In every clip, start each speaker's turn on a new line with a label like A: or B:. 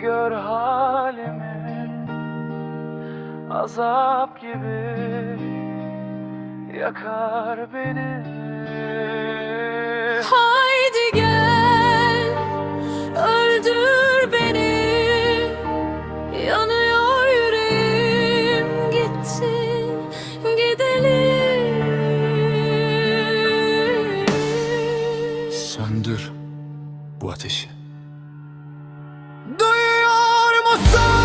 A: Gör halimi. Azap gibi Yakar beni.
B: Haydi gel öldür beni. Yanıyor yüreğim gittin gidelim.
C: Söndür bu ateşi.
A: Duyuyor musun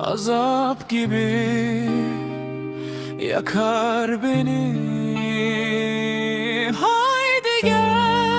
A: Azap gibi yakar beni. Haydi gel